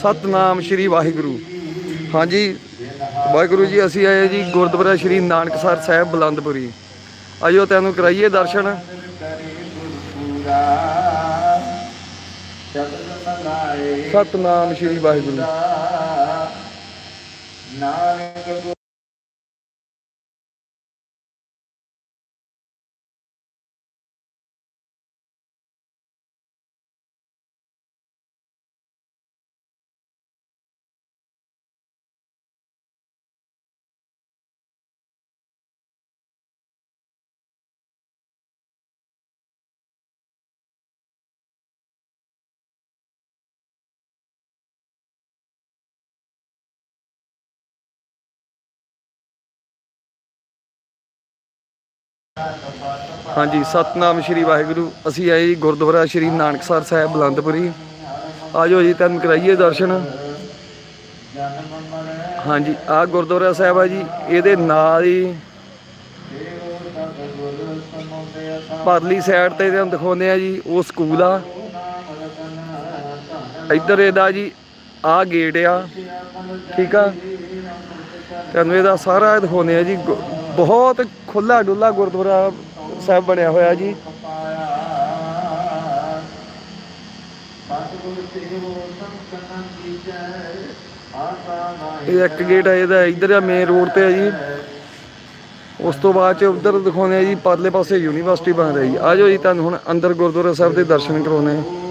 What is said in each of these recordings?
ਸਤਨਾਮ ਸ਼੍ਰੀ ਵਾਹਿਗੁਰੂ। ਹਾਂਜੀ, ਵਾਹਿਗੁਰੂ ਜੀ, ਅਸੀਂ ਆਏ ਜੀ ਗੁਰਦੁਆਰਾ ਸ਼੍ਰੀ ਨਾਨਕਸਰ ਸਾਹਿਬ ਬਲੰਦਪੁਰੀ। ਆਇਓ ਤੈਨੂੰ ਕਰਾਈਏ ਦਰਸ਼ਨ। ਸਤਨਾਮ ਸ਼੍ਰੀ ਵਾਹਿਗੁਰੂ। ਨਾਨਕ ਹਾਂਜੀ, ਸਤਨਾਮ ਸ਼੍ਰੀ ਵਾਹਿਗੁਰੂ। ਅਸੀਂ ਆਏ ਜੀ ਗੁਰਦੁਆਰਾ ਸ਼੍ਰੀ ਨਾਨਕਸਰ ਸਾਹਿਬ, ਬਲੰਦਪੁਰੀ। ਆਜੋ ਜੀ ਤੈਨੂੰ ਕਰਾਈਏ ਦਰਸ਼ਨ। ਹਾਂਜੀ, ਆ ਗੁਰਦੁਆਰਾ ਸਾਹਿਬ ਆ ਜੀ, ਇਹਦੇ ਨਾਲ ਹੀ ਪਰਲੀ ਸਾਈਡ ਤੇ ਤੁਹਾਨੂੰ ਦਿਖਾਉਂਦੇ ਆ ਜੀ, ਉਹ ਸਕੂਲ ਆ। ਇੱਧਰ ਇਹਦਾ ਜੀ, ਆ ਗੇਟ ਆ। ਠੀਕ ਆ? ਤੁਹਾਨੂੰ ਇਹਦਾ ਸਾਰਾ ਦਿਖਾਉਂਦੇ ਆ ਜੀ, ਗੁ- ਬਹੁਤ ਖੁੱਲਾ ਡੁੱਲਾ ਗੁਰਦੁਆਰਾ ਸਾਹਿਬ ਬਣਿਆ ਹੋਇਆ ਜੀ। ਇਹ ਇੱਕ ਗੇਟ ਆ, ਇਹਦਾ ਇੱਧਰ ਆ ਮੇਨ ਰੋਡ ਤੇ ਆ ਜੀ। ਉਸ ਤੋਂ ਬਾਅਦ ਚ ਉਧਰ ਦਿਖਾਉਂਦੇ ਆ ਜੀ, ਪਰਲੇ ਪਾਸੇ ਯੂਨੀਵਰਸਿਟੀ ਬਣ ਰਹੀ ਆ। ਜਾਓ ਜੀ, ਤੁਹਾਨੂੰ ਹੁਣ ਅੰਦਰ ਗੁਰਦੁਆਰਾ ਸਾਹਿਬ ਦੇ ਦਰਸ਼ਨ ਕਰਾਉਣੇ ਆ।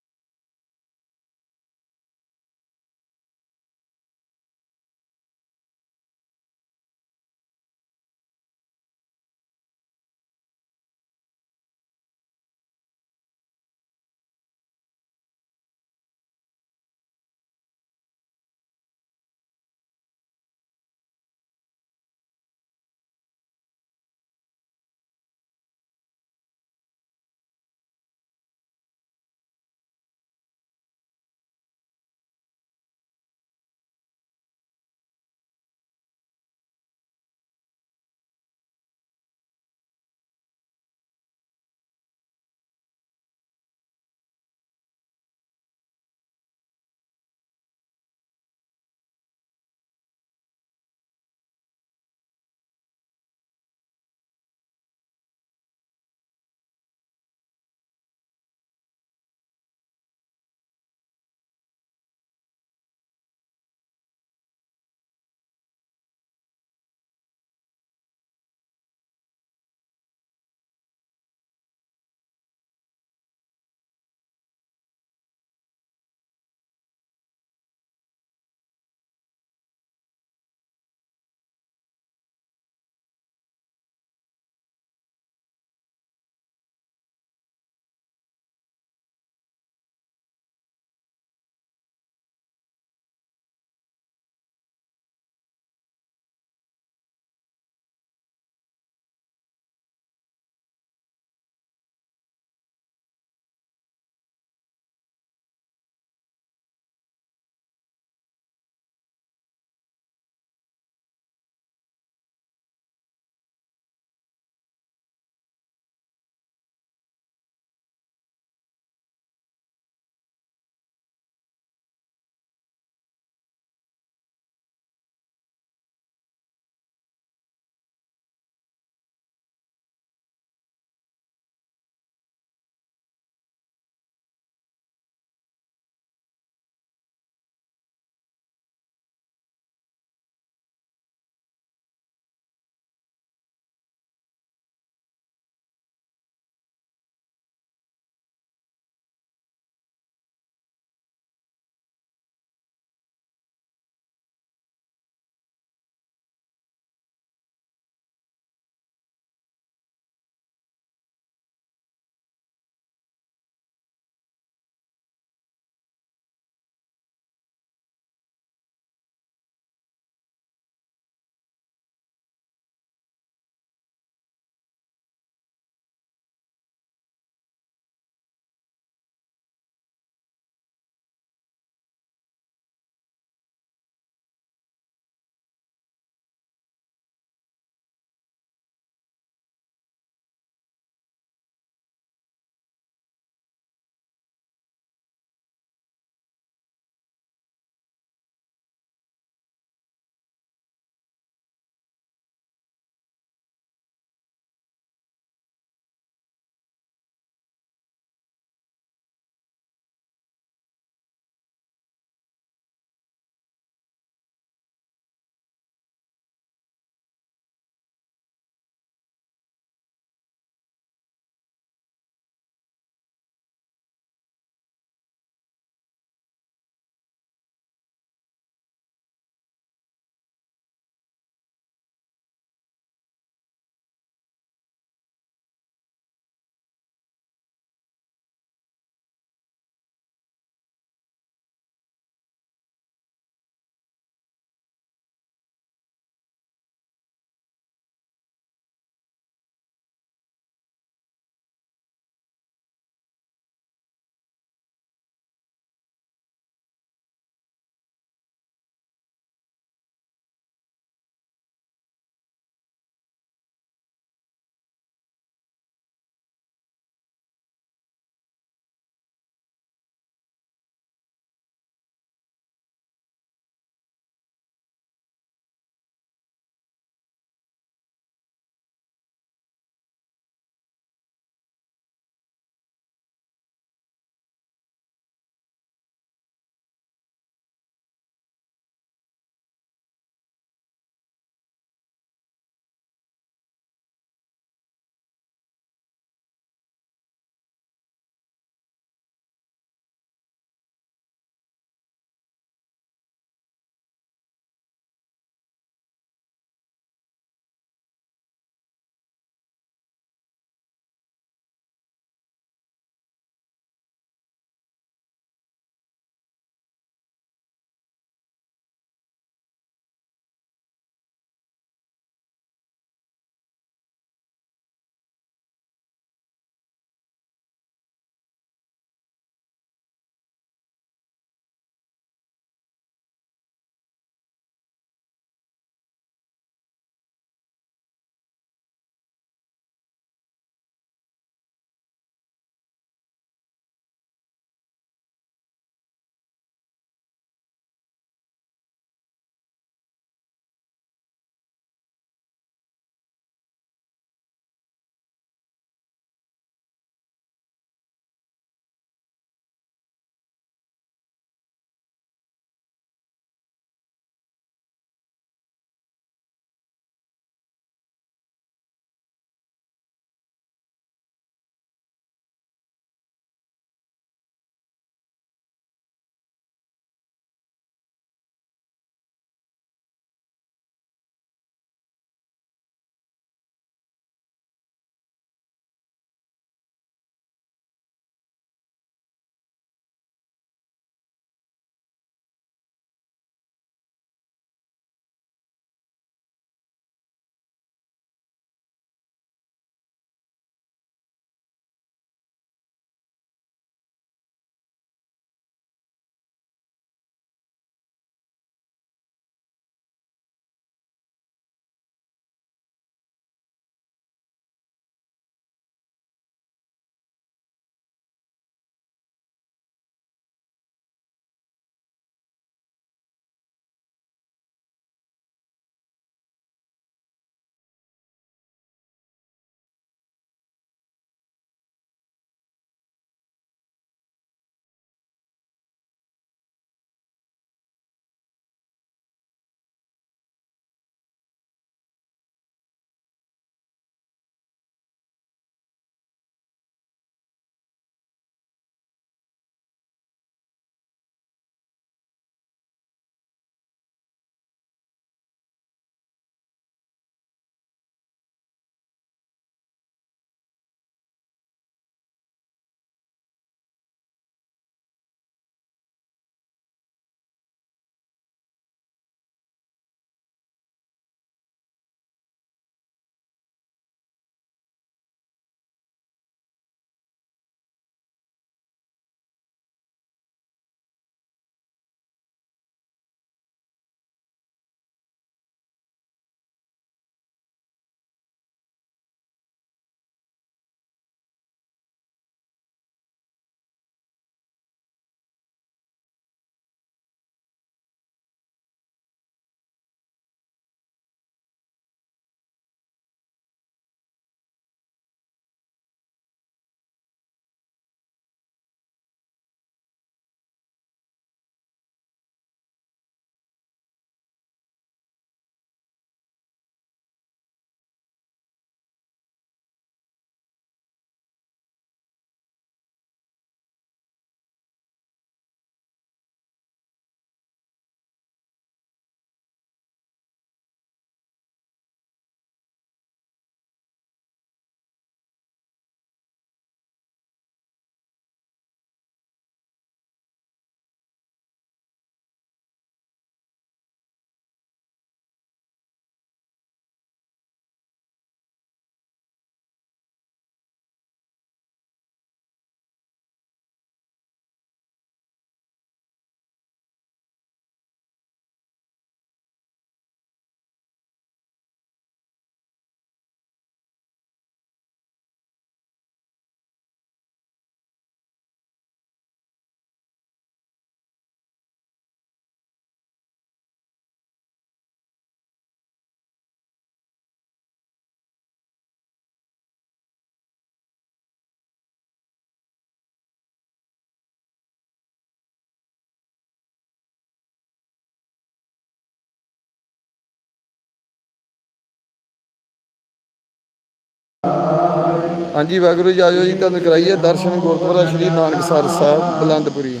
ਹਾਂਜੀ, ਵਾਹਿਗੁਰੂ ਜੀ, ਆਜੋ ਜੀ, ਤੁਹਾਨੂੰ ਕਰਾਈਏ ਦਰਸ਼ਨ ਗੁਰਦੁਆਰਾ ਸ਼੍ਰੀ ਨਾਨਕਸਰ ਸਾਹਿਬ, ਬਲੰਦਪੁਰੀ।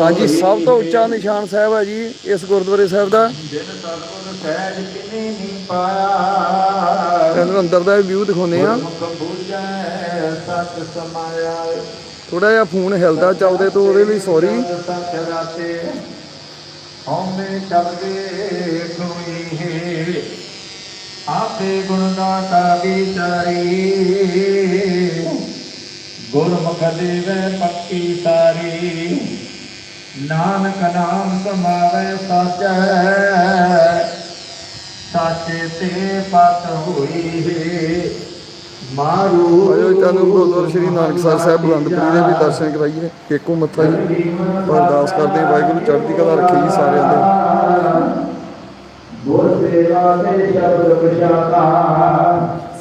ਹਾਂਜੀ, ਸਭ ਤੋਂ ਉੱਚਾ ਨਿਸ਼ਾਨ ਸਾਹਿਬ ਹੈ ਜੀ, ਇਸ ਗੁਰਦੁਆਰੇ ਸਾਹਿਬ ਦਾ। ਤੁਹਾਨੂੰ ਅੰਦਰ ਦਾ ਵਿਊ ਦਿਖਾਉਂਦੇ ਆ ਥੋੜਾ ਜਿਹਾ ਫੋਨ ਹਿਲਦਾ ਚੱਲਦੇ ਤੋਂ, ਉਹਦੇ ਲਈ ਸੌਰੀ ਸਤ ਰਾਤੇ ਕੋਈ ਆਪੇ ਗੁਣ ਦਾਤਾ ਵਿਚਾਰੀ। ਗੁਰਮੁਖ ਦੇਵੈ ਪੱਕੀ ਸਾਰੀ। ਨਾਨਕ ਨਾਮ ਸਮਾਵੈ ਸਾਚੈ। ਸਾਚੇ ਤੇ ਪਤ ਹੋਈ ਹੈ ਮਾਰੂ ਜੀ ਤੁਹਾਨੂੰ ਗੁਰਦੁਆਰਾ ਸ਼੍ਰੀ ਨਾਨਕਸਰ ਸਾਹਿਬ ਬਲੰਦਪੁਰੀ ਦੇ ਵੀ ਦਰਸ਼ਨ ਕਰਾਈਏ। ਇੱਕੋ ਮੱਥਾ ਜੀ। ਅਰਦਾਸ ਕਰਦੇ ਵਾਹਿਗੁਰੂ ਚੜ੍ਹਦੀ ਕਲਾ ਰੱਖੇ ਜੀ ਸਾਰਿਆਂ ਦੇ। ਗੁਰ ਸੇਵਾ ਦੇ ਸ਼ਬਦ ਪਛਾਤਾ।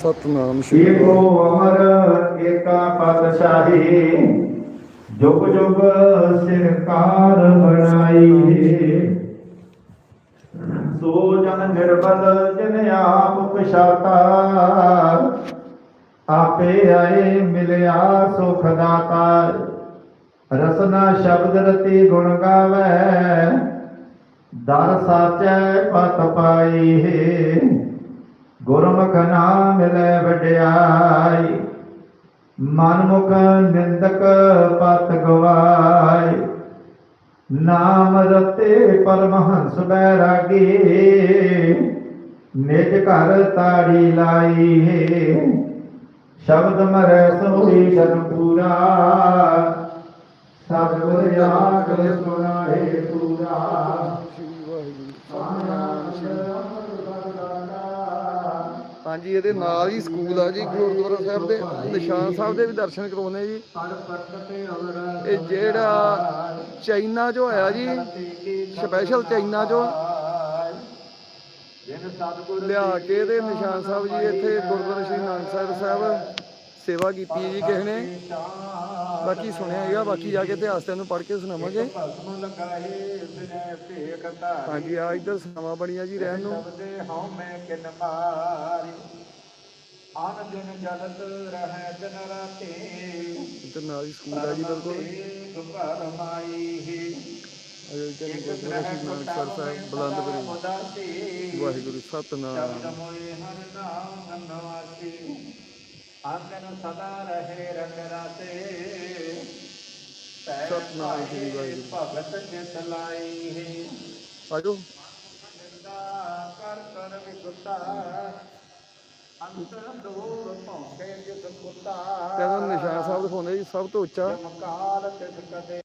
ਸਤਨਾਮ ਸ਼੍ਰੀ ਏਕੋ ਅਮਰ ਏਕਾ ਪਾਤਸ਼ਾਹੀ। ਜੁਗ ਜੁਗ ਸਿਰਕਾਰ ਬਣਾਈ। ਸੋ ਜਨ ਨਿਰਬਲ ਜਿਨ ਆਪ ਪਛਾਤਾ। ਆਪੇ ਆਏ ਮਿਲਿਆ ਸੁਖ ਦਾਤਾ। ਰਸਨਾ ਸ਼ਬਦ ਰਤੀ ਗੁਣ ਗਾਵੇ। ਦਰ ਸਾਚੈ ਪਤ ਪਾਈ। ਗੁਰਮੁਖ ਨਾਮ ਮਿਲੇ ਵਡਿਆਈ। ਮਨਮੁਖ ਨਿੰਦਕ ਪਤ ਗਵਾਈ। ਨਾਮ ਰਤੇ ਪਰਮਹੰਸ ਬੈਰਾਗੀ। ਨਿਜ ਘਰ ਤਾੜੀ ਲਾਈ। ਹੈ ਸ਼ਬਦ ਮਰੈ ਸੋਈ ਜਨ ਸਤਿਗੁਰ ਆਖ ਹਾਂਜੀ, ਇਹਦੇ ਨਾਲ ਹੀ ਸਕੂਲ ਆ ਜੀ, ਗੁਰਦੁਆਰਾ ਸਾਹਿਬ ਦੇ ਨਿਸ਼ਾਨ ਸਾਹਿਬ ਦੇ ਵੀ ਦਰਸ਼ਨ ਕਰਾਉਣੇ ਜੀ। ਇਹ ਜਿਹੜਾ ਚਾਈਨਾ ਚੋਂ ਆਇਆ ਜੀ ਸਪੈਸ਼ਲ ਚਾਈਨਾ ਚੋਂ ਲਿਆ ਕੇ ਇਹਦੇ ਨਿਸ਼ਾਨ ਸਾਹਿਬ ਜੀ, ਇੱਥੇ ਗੁਰਦੁਆਰਾ ਸ਼੍ਰੀ ਨਾਨਕਸਰ ਸਾਹਿਬ ਸਾਹਿਬ ਸੇਵਾ ਕੀਤੀ ਜੀ ਕਿਸੇ ਨੇ। ਬਾਕੀ ਸੁਣਿਆ ਹੈਗਾ, ਬਾਕੀ ਜਾ ਕੇ ਇਤਿਹਾਸ ਤੈਨੂੰ ਪੜ੍ਹ ਕੇ ਸੁਣਾਵਾਂਗੇ। ਹਾਂਜੀ, ਆ ਇੱਧਰ ਸਮਾਂ ਬਣੀਆਂ ਜੀ ਰਹਿਣ ਨੂੰ। ਆਨ ਦਿਨ ਜਲਤ ਰਹਿ ਦਿਨ ਰਾਤੇ ਇੱਧਰ ਨਾਲ ਹੀ ਸਕੂਲ ਆ ਜੀ, ਬਿਲਕੁਲ। ਸੁਭਰ ਮਾਈ ਹੀ ਅਜੇ ਜੀ ਗੁਰਦੁਆਰਾ ਸ਼੍ਰੀ ਨਾਨਕਸਰ ਸਾਹਿਬ ਬਲੰਦਪੁਰੀ ਵਾਹਿਗੁਰੂ ਸਤਨਾਮ ਸ਼ਬਦ ਮੋਏ ਹਰ ਨਾਮ ਨਨਵਾਸੀ ਆਨੰਦ ਸਦਾ ਰਹੇ ਰੰਗ ਰਾਤੇ। ਸਤਿਨਾਮ ਪਾਏ ਵਾਹਿਗੁਰੂ। ਭਗਤ ਜਿਤ ਲਾਈ। ਹੈ ਆਜੋ ਕਰ ਕਰ ਵਿਗੁਤਾ ਅੰਤਰ ਦੂਰ ਭੌਂਕੇ ਜਿਤ ਕੁੱਤਾ ਤੈਨੂੰ ਨਿਸ਼ਾਨ ਸਾਹਿਬ ਦਿਖਾਉਂਦੇ ਜੀ ਸਭ ਤੋਂ ਉੱਚਾ। ਕਾਲ ਤਿਸ ਕਦੇ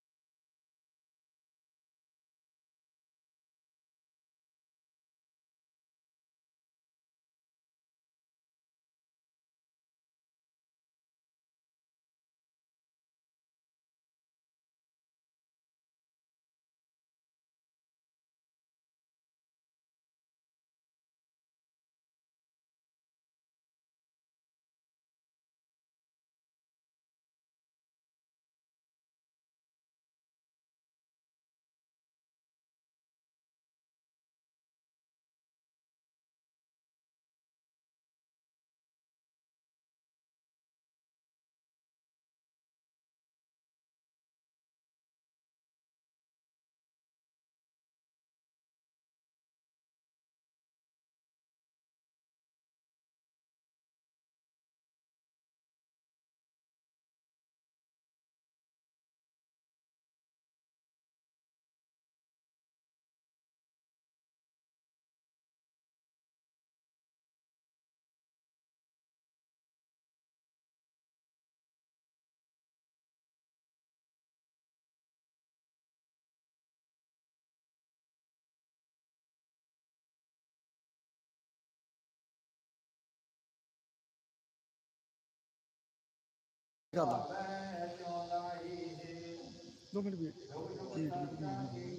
ਦੋ ਮਿੰਟ ਵੇਟ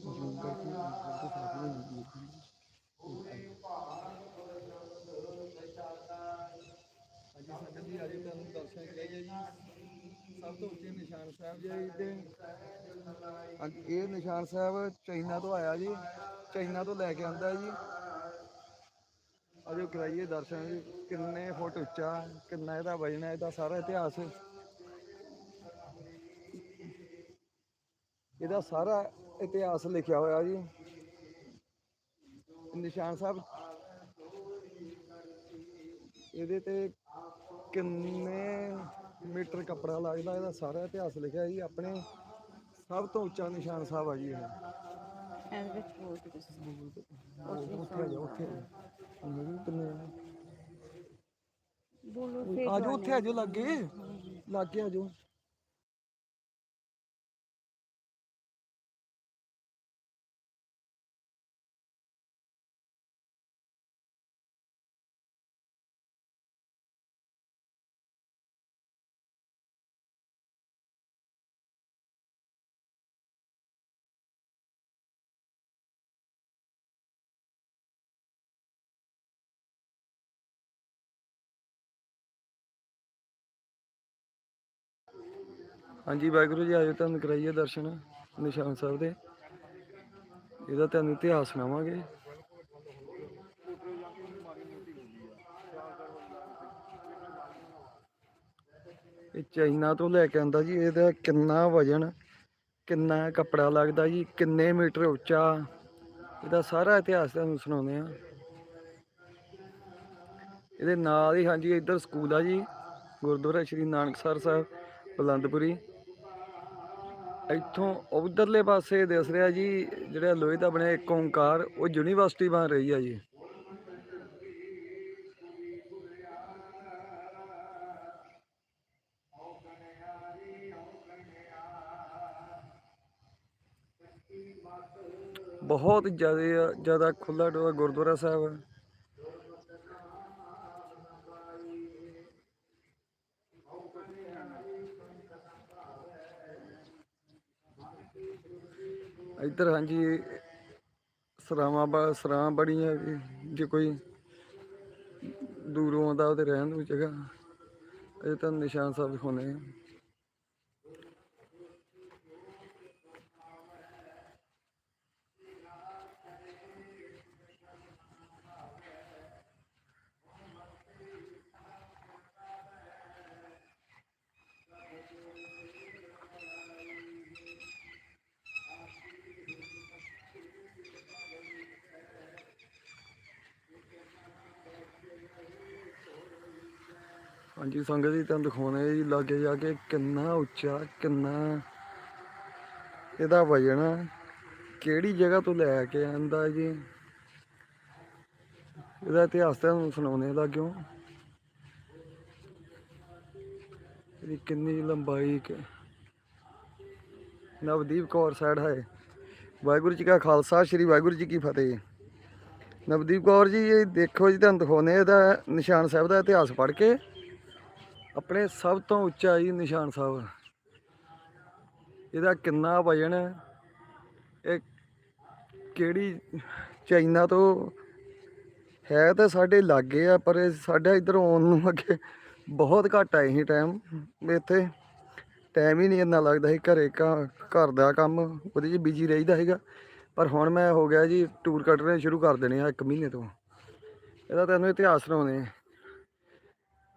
ਜ਼ੂਮ ਕਰਕੇ ਹਾਂਜੀ ਸੰਗਤ ਜੀ ਅੱਜ ਤੁਹਾਨੂੰ ਦਰਸ਼ਨ ਕਰਾਈਏ ਜੀ। ਸਭ ਤੋਂ ਉੱਚੇ ਨਿਸ਼ਾਨ ਸਾਹਿਬ ਜੀ ਦੇ ਹਾਂਜੀ ਇਹ ਨਿਸ਼ਾਨ ਸਾਹਿਬ ਚਾਈਨਾ ਤੋਂ ਆਇਆ ਜੀ। ਚਾਈਨਾ ਤੋਂ ਲੈ ਕੇ ਆਂਦਾ ਜੀ। ਅਜੋ ਕਰਾਈਏ ਦਰਸ਼ਨ ਜੀ। ਕਿੰਨੇ ਫੁੱਟ ਉੱਚਾ ਕਿੰਨਾ ਇਹਦਾ ਵਜਨ ਹੈ ਇਹਦਾ ਸਾਰਾ ਇਤਿਹਾਸ। ਇਹਦਾ ਸਾਰਾ ਇਤਿਹਾਸ ਲਿਖਿਆ ਹੋਇਆ ਜੀ। ਨਿਸ਼ਾਨ ਸਾਹਿਬ ਇਹਦੇ ਤੇ ਕਿੰਨੇ ਮੀਟਰ ਕੱਪੜਾ ਲੱਗਦਾ ਇਹਦਾ ਸਾਰਾ ਇਤਿਹਾਸ ਲਿਖਿਆ ਜੀ। ਆਪਣੇ ਸਭ ਤੋਂ ਉੱਚਾ ਨਿਸ਼ਾਨ ਸਾਹਿਬ ਆ ਜੀ ਇਹ। ਇਹਦੇ ਵਿੱਚ ਬੋਲ ਕੇ ਦੱਸੋ? ਉੱਥੇ ਆ ਜਾ ਉੱਥੇ ਆ ਜਾ। ਨਹੀਂ ਕਿੰਨੇ ਆ? ਬੋਲੋ ਫੇਰ ਆ ਜਾਓ ਉੱਥੇ ਆ ਜਾਓ ਲੱਗੇ। ਲੱਗੇ ਆ ਹਾਂਜੀ, ਵਾਹਿਗੁਰੂ ਜੀ ਆਜੋ ਤੁਹਾਨੂੰ ਕਰਾਈਏ ਦਰਸ਼ਨ ਨਿਸ਼ਾਨ ਸਾਹਿਬ ਦੇ। ਇਹਦਾ ਤੁਹਾਨੂੰ ਇਤਿਹਾਸ ਸੁਣਾਵਾਂਗੇ। ਇਹ ਚਾਈਨਾ ਤੋਂ ਲੈ ਕੇ ਆਂਦਾ ਜੀ, ਇਹਦਾ ਕਿੰਨਾ ਵਜਨ, ਕਿੰਨਾ ਕੱਪੜਾ ਲੱਗਦਾ ਜੀ, ਕਿੰਨੇ ਮੀਟਰ ਉੱਚਾ। ਇਹਦਾ ਸਾਰਾ ਇਤਿਹਾਸ ਤੁਹਾਨੂੰ ਸੁਣਾਉਂਦੇ ਆ ਇਹਦੇ ਨਾਲ ਹੀ, ਹਾਂਜੀ, ਇੱਧਰ ਸਕੂਲ ਆ ਜੀ, ਗੁਰਦੁਆਰਾ ਸ਼੍ਰੀ ਨਾਨਕਸਰ ਸਾਹਿਬ ਬਲੰਦਪੁਰੀ ਇੱਥੋਂ ਉਧਰਲੇ ਪਾਸੇ ਦਿਸ ਰਿਹਾ ਜੀ, ਜਿਹੜਾ ਲੋਹੇ ਦਾ ਬਣਿਆ ਇੱਕ ਓੰਕਾਰ, ਉਹ ਯੂਨੀਵਰਸਿਟੀ ਬਣ ਰਹੀ ਆ ਜੀ। ਬਹੁਤ ਜ਼ਿਆਦਾ ਜ਼ਿਆਦਾ ਖੁੱਲਾ ਡੋਆ ਗੁਰਦੁਆਰਾ ਸਾਹਿਬ ਹੈ ਇੱਧਰ ਹਾਂਜੀ, ਸਰਾਵਾਂ ਬਾ ਸਰਾਂ ਬੜੀਆਂ ਵੀ, ਜੇ ਕੋਈ ਦੂਰੋਂ ਆਉਂਦਾ ਉਹਦੇ ਰਹਿਣ ਨੂੰ ਜਗ੍ਹਾ। ਇਹ ਤਾਂ ਨਿਸ਼ਾਨ ਸਾਹਿਬ ਦਿਖਾਉਂਦੇ ਆ। ਹਾਂਜੀ, ਸੰਗਤ ਜੀ, ਤੁਹਾਨੂੰ ਦਿਖਾਉਣੇ ਜੀ, ਲਾਗੇ ਜਾ ਕੇ ਕਿੰਨਾ ਉੱਚਾ, ਕਿੰਨਾ ਇਹਦਾ ਵਜਨ ਕਿਹੜੀ ਜਗ੍ਹਾ ਤੋਂ ਲੈ ਕੇ ਆਂਦਾ ਜੀ? ਇਹਦਾ ਇਤਿਹਾਸ ਤੁਹਾਨੂੰ ਸੁਣਾਉਣੇ ਲੱਗਿਓ। ਇਹਦੀ ਕਿੰਨੀ ਲੰਬਾਈ ਕਿ ਨਵਦੀਪ ਕੌਰ ਸਾਈਡ ਹੈ। ਵਾਹਿਗੁਰੂ ਜੀ ਕਾ ਖਾਲਸਾ, ਸ੍ਰੀ ਵਾਹਿਗੁਰੂ ਜੀ ਕੀ ਫਤਿਹ। ਨਵਦੀਪ ਕੌਰ ਜੀ, ਇਹ ਦੇਖੋ ਜੀ, ਤੁਹਾਨੂੰ ਦਿਖਾਉਣੇ ਇਹਦਾ ਨਿਸ਼ਾਨ ਸਾਹਿਬ ਦਾ ਇਤਿਹਾਸ ਪੜ੍ਹ ਕੇ। ਆਪਣੇ ਸਭ ਤੋਂ ਉੱਚਾ ਜੀ ਨਿਸ਼ਾਨ ਸਾਹਿਬ। ਇਹਦਾ ਕਿੰਨਾ ਵਜਨ ਹੈ? ਇਹ ਕਿਹੜੀ ਚਾਈਨਾ ਤੋਂ ਹੈ ਤਾਂ ਸਾਡੇ ਲਾਗੇ ਆ, ਪਰ ਇਹ ਸਾਡਾ ਇੱਧਰ ਆਉਣ ਨੂੰ ਅੱਗੇ ਬਹੁਤ ਘੱਟ ਆਏ ਸੀ ਟਾਈਮ ਇੱਥੇ ਟਾਈਮ ਹੀ ਨਹੀਂ ਇੰਨਾ ਲੱਗਦਾ ਸੀ, ਘਰੇ ਘ- ਘਰ ਦਾ ਕੰਮ ਉਹਦੇ 'ਚ ਬਿਜ਼ੀ ਰਹੀਦਾ ਹੈਗਾ ਪਰ ਹੁਣ ਮੈਂ ਹੋ ਗਿਆ ਜੀ ਟੂਰ ਕੱਢਣੇ ਸ਼ੁਰੂ ਕਰ ਦੇਣੇ ਆ ਇੱਕ ਮਹੀਨੇ ਤੋਂ। ਇਹਦਾ ਤੈਨੂੰ ਇਤਿਹਾਸ ਸੁਣਾਉਂਦੇ ਆ।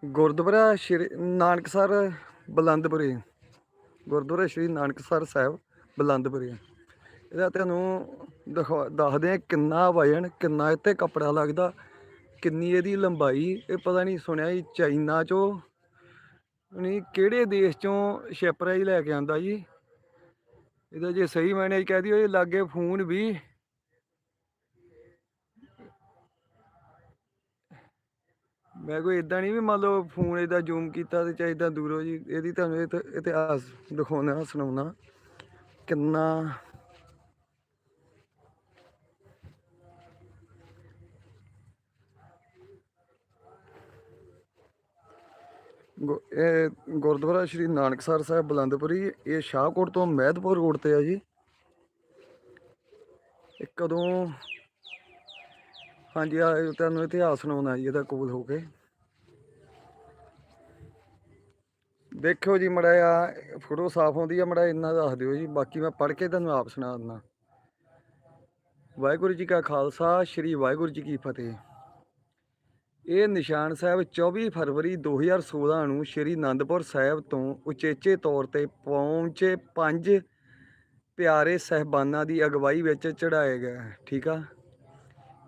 ਗੁਰਦੁਆਰਾ ਸ਼੍ਰੀ ਨਾਨਕਸਰ ਬਲੰਦਪੁਰੀ ਗੁਰਦੁਆਰਾ ਸ਼੍ਰੀ ਨਾਨਕਸਰ ਸਾਹਿਬ ਬਲੰਦਪੁਰੇ ਇਹਦਾ ਤੁਹਾਨੂੰ ਦਿਖਾ- ਦੱਸਦੇ ਆ ਕਿੰਨਾ ਵਜਨ, ਕਿੰਨਾ ਇੱਥੇ ਕੱਪੜਾ ਲੱਗਦਾ, ਕਿੰਨੀ ਇਹਦੀ ਲੰਬਾਈ, ਇਹ ਪਤਾ ਨਹੀਂ ਸੁਣਿਆ ਜੀ ਚਾਈਨਾ ਚੋਂ, ਨਹੀਂ ਕਿਹੜੇ ਦੇਸ਼ ਚੋਂ ਸ਼ਿਪਰਾ ਹੀ ਲੈ ਕੇ ਆਂਦਾ ਜੀ। ਇਹਦਾ ਜੇ ਸਹੀ ਮੈਨੇ ਕਹਿ ਦਿਓ ਇਹ ਲਾਗੇ ਫੋਨ ਵੀ ਮੈਂ ਕੋਈ ਇਦਾਂ ਨਹੀਂ ਵੀ ਮੰਨ ਲਓ ਫੋਨ ਇਹਦਾ ਜ਼ੂਮ ਕੀਤਾ ਤੇ ਚਾਹੀਦਾ ਦੂਰੋਂ ਜੀ, ਇਹਦੀ ਤੁਹਾਨੂੰ ਇਤ- ਇਤਿਹਾਸ ਦਿਖਾਉਣਾ ਸੁਣਾਉਣਾ ਕਿੰਨਾ ਗੁ- ਇਹ ਗੁਰਦੁਆਰਾ ਸ਼੍ਰੀ ਨਾਨਕਸਰ ਸਾਹਿਬ ਬਲੰਦਪੁਰੀ, ਇਹ ਸ਼ਾਹਕੋਟ ਤੋਂ ਮਹਿਦਪੁਰ ਰੋਡ ਤੇ ਆ ਜੀ। ਇਹ ਕਦੋਂ, ਹਾਂਜੀ ਆ ਤੁਹਾਨੂੰ ਇਤਿਹਾਸ ਸੁਣਾਉਣਾ ਜੀ, ਇਹਦਾ ਕੋਲ ਹੋ ਕੇ। ਦੇਖਿਓ ਜੀ ਮੜਾ ਆ ਫੋਟੋ ਸਾਫ਼ ਆਉਂਦੀ ਆ, ਮੜਾ ਇੰਨਾ ਦੱਸ ਦਿਓ ਜੀ, ਬਾਕੀ ਮੈਂ ਪੜ੍ਹ ਕੇ ਤੁਹਾਨੂੰ ਆਪ ਸੁਣਾ ਦਿੰਦਾ। ਵਾਹਿਗੁਰੂ ਜੀ ਕਾ ਖਾਲਸਾ, ਸ੍ਰੀ ਵਾਹਿਗੁਰੂ ਜੀ ਕੀ ਫਤਿਹ। ਇਹ ਨਿਸ਼ਾਨ ਸਾਹਿਬ 24 ਫਰਵਰੀ 2016 ਨੂੰ ਸ੍ਰੀ ਅਨੰਦਪੁਰ ਸਾਹਿਬ ਤੋਂ ਉਚੇਚੇ ਤੌਰ ਤੇ ਪਹੁੰਚੇ ਪੰਜ ਪਿਆਰੇ ਸਹਿਬਾਨਾਂ ਦੀ ਅਗਵਾਈ ਵਿੱਚ ਚੜਾਇਆ ਗਿਆ ਠੀਕ ਆ?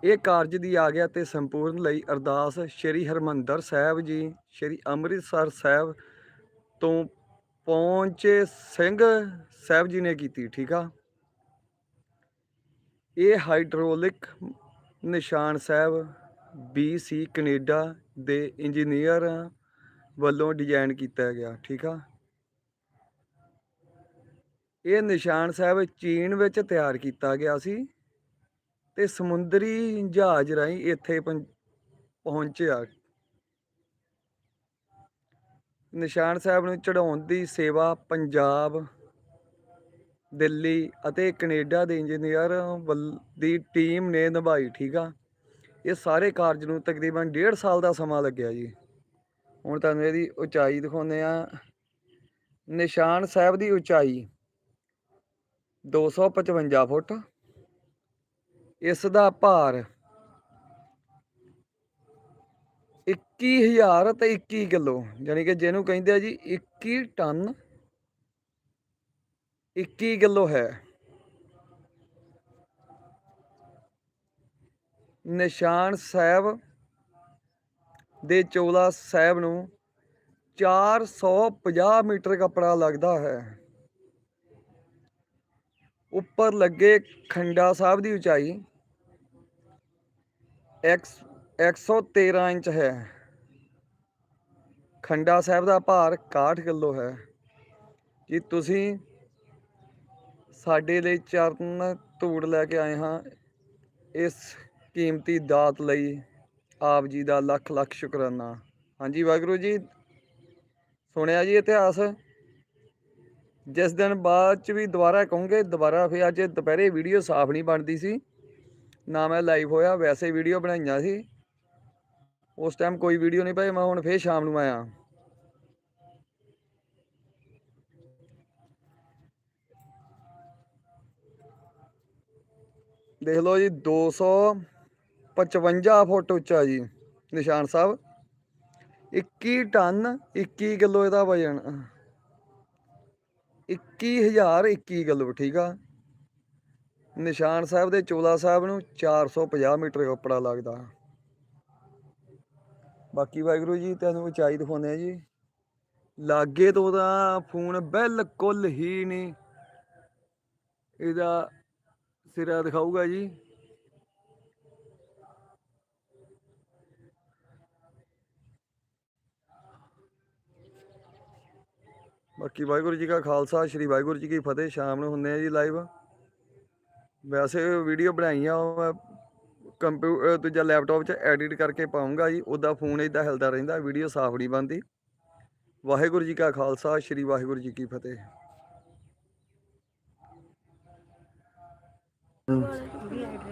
ਇਹ ਕਾਰਜ ਦੀ ਆਗਿਆ ਤੇ ਸੰਪੂਰਨ ਲਈ ਅਰਦਾਸ ਸ੍ਰੀ ਹਰਮੰਦਰ ਸਾਹਿਬ ਜੀ, ਸ੍ਰੀ ਅੰਮ੍ਰਿਤਸਰ ਸਾਹਿਬ ਤੋਂ ਪਹੁੰਚ ਸਿੰਘ ਸਾਹਿਬ ਜੀ ਨੇ ਕੀਤੀ, ਠੀਕ ਆ? ਇਹ hydraulic Nishan Sahib BC Canada ਦੇ ਇੰਜੀਨੀਅਰ ਵੱਲੋਂ ਡਿਜ਼ਾਈਨ ਕੀਤਾ ਗਿਆ, ਠੀਕ ਆ? ਇਹ ਨਿਸ਼ਾਨ ਸਾਹਿਬ ਚੀਨ ਵਿੱਚ ਤਿਆਰ ਕੀਤਾ ਗਿਆ ਸੀ ਤੇ ਸਮੁੰਦਰੀ ਜਹਾਜ਼ ਰਾਹੀਂ ਇੱਥੇ ਪਹੁੰਚਿਆ। ਨਿਸ਼ਾਨ ਸਾਹਿਬ ਨੂੰ ਚੜਾਉਣ ਦੀ ਸੇਵਾ ਪੰਜਾਬ, ਦਿੱਲੀ ਅਤੇ ਕੈਨੇਡਾ ਦੇ ਇੰਜੀਨੀਅਰ ਵੱਲ- ਦੀ ਟੀਮ ਨੇ ਨਿਭਾਈ, ਠੀਕ ਆ? ਇਹ ਸਾਰੇ ਕਾਰਜ ਨੂੰ ਤਕਰੀਬਨ 1.5 ਸਾਲ ਦਾ ਸਮਾਂ ਲੱਗਿਆ ਜੀ। ਹੁਣ ਤੁਹਾਨੂੰ ਇਹਦੀ ਉਚਾਈ ਦਿਖਾਉਂਦੇ ਆ ਨਿਸ਼ਾਨ ਸਾਹਿਬ ਦੀ ਉਚਾਈ 255 ਫੁੱਟ। ਇਸ ਦਾ ਭਾਰ 21000 ਤੇ 21 ਕਿਲੋ ਯਾਨੀ ਕਿ ਜਿਹਨੂੰ ਕਹਿੰਦੇ ਆ ਜੀ 21 ਟਨ 21 ਕਿਲੋ ਹੈ। ਨਿਸ਼ਾਨ ਸਾਹਿਬ ਦੇ ਚੋਲਾ ਸਾਹਿਬ ਨੂੰ 450 ਮੀਟਰ ਕੱਪੜਾ ਲੱਗਦਾ ਹੈ। ਉੱਪਰ ਲੱਗੇ ਖੰਡਾ ਸਾਹਿਬ ਦੀ ਉਚਾਈ, ਐਕਸ 113 ਇੰਚ ਹੈ। ਖੰਡਾ ਸਾਹਿਬ ਦਾ ਭਾਰ 61 ਕਿਲੋ ਹੈ। ਜੀ ਤੁਸੀਂ ਸਾਡੇ ਲਈ ਚਰਨ ਧੂੜ ਲੈ ਕੇ ਆਏ ਹਾਂ? ਇਸ ਕੀਮਤੀ ਦਾਤ ਲਈ ਆਪ ਜੀ ਦਾ ਲੱਖ ਲੱਖ ਸ਼ੁਕਰਾਨਾ। ਹਾਂਜੀ, ਵਾਹਿਗੁਰੂ ਜੀ। ਸੁਣਿਆ ਜੀ ਇਤਿਹਾਸ? ਜਿਸ ਦਿਨ ਬਾਅਦ ਚ ਵੀ ਦੁਬਾਰਾ ਕਹੂੰਗੇ, ਦੁਬਾਰਾ ਫਿਰ ਅੱਜ ਦੁਪਹਿਰੇ ਵੀਡੀਓ ਸਾਫ਼ ਨਹੀਂ ਬਣਦੀ ਸੀ। ਨਾ ਮੈਂ ਲਾਈਵ ਹੋਇਆ, ਵੈਸੇ ਵੀਡੀਓ ਬਣਾਈਆਂ ਸੀ। ਉਸ ਟਾਈਮ ਕੋਈ ਵੀਡੀਓ ਨਹੀਂ ਪਾਈ, ਮੈਂ ਹੁਣ ਫੇਰ ਸ਼ਾਮ ਨੂੰ ਆਇਆ। ਦੇਖ ਲਓ ਜੀ 255 ਫੁੱਟ ਉੱਚਾ ਜੀ, ਨਿਸ਼ਾਨ ਸਾਹਿਬ। 21 ਟਨ 21 ਕਿਲੋ ਇਹਦਾ ਵਜਨ। 21021 ਕਿਲੋ, ਠੀਕ ਆ। ਨਿਸ਼ਾਨ ਸਾਹਿਬ ਦੇ ਚੋਲਾ ਸਾਹਿਬ ਨੂੰ 450 ਮੀਟਰ ਕੱਪੜਾ ਲੱਗਦਾ। ਬਾਕੀ ਵਾਹਿਗੁਰੂ ਜੀ ਤੁਹਾਨੂੰ ਉਚਾਈ ਦਿਖਾਉਂਦੇ ਆ ਜੀ। ਲਾਗੇ ਤੋਂ ਤਾਂ ਫੋਨ ਬਿਲਕੁਲ ਹੀ ਨਹੀਂ। ਇਹਦਾ ਸਿਰਾ ਦਿਖਾਊਗਾ ਜੀ। ਬਾਕੀ ਵਾਹਿਗੁਰੂ ਜੀ ਕਾ ਖਾਲਸਾ, ਸ੍ਰੀ ਵਾਹਿਗੁਰੂ ਜੀ ਕੀ ਫਤਿਹ। ਸ਼ਾਮ ਨੂੰ ਹੁੰਦੇ ਆ ਜੀ ਲਾਈਵ ਵੈਸੇ ਵੀਡੀਓ ਬਣਾਈ ਆ ਉਹ ਕੰਪਿਊਟਰ ਦੂਜਾ ਲੈਪਟਾਪ 'ਚ ਐਡਿਟ ਕਰਕੇ ਪਾਉਂਗਾ ਜੀ, ਉਹਦਾ ਫੋਨ ਇਦਾਂ ਹਿਲਦਾ ਰਹਿੰਦਾ, ਵੀਡੀਓ ਸਾਫ਼ ਨਹੀਂ ਬਣਦੀ। ਵਾਹਿਗੁਰੂ ਜੀ ਕਾ ਖਾਲਸਾ, ਸ੍ਰੀ ਵਾਹਿਗੁਰੂ ਜੀ ਕੀ ਫਤਿਹ। ਵੀ